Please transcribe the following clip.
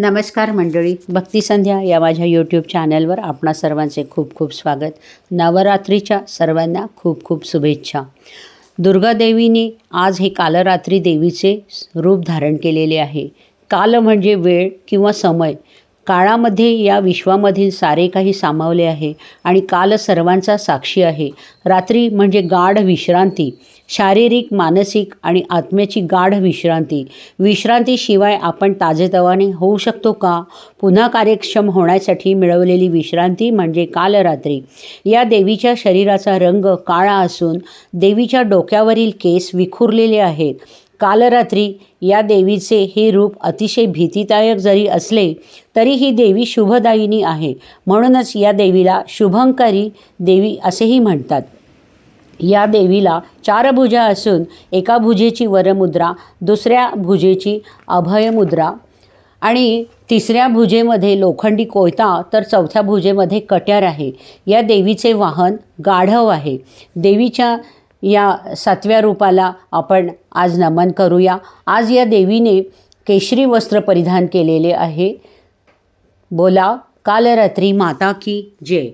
नमस्कार मंडळी भक्तिसंध्या या माझ्या यूट्यूब चॅनलवर आपणा सर्वांचे खूप खूप स्वागत. नवरात्रीच्या सर्वांना खूप खूप शुभेच्छा. दुर्गादेवीने आज हे कालरात्री देवीचे रूप धारण केलेले आहे. काल म्हणजे वेळ किंवा समय काळामध्ये या विश्वामधील सारे काही सामावले आहे आणि काल सर्वांचा साक्षी आहे. रात्री म्हणजे गाढ विश्रांती शारीरिक मानसिक आणि आत्म्याची गाढ विश्रांती. विश्रांतीशिवाय आपण ताजेतवाने होऊ शकतो का? पुन्हा कार्यक्षम होण्यासाठी मिळवलेली विश्रांती म्हणजे कालरात्री या देवीच्या शरीराचा रंग काळा असून देवीच्या डोक्यावरील केस विखुरलेले आहेत. कालरात्री या देवीचे हे रूप अतिशय भीतीदायक जरी असले तरी ही देवी शुभदायिनी आहे. म्हणूनच या देवीला शुभंकरी देवी असेही म्हणतात. या देवीला चार भुजा असून एका भुजेची वरमुद्रा दुसऱ्या भुजेची अभयमुद्रा आणि तिसऱ्या भुजेमध्ये लोखंडी कोयता तर चौथ्या भुजेमध्ये कट्यार आहे. या देवीचे वाहन गाढव आहे. देवीच्या या सातव्या रूपाला आपण आज नमन करूया. आज या देवीने केशरी वस्त्र परिधान केलेले आहे. बोला कालरात्री माता की जय.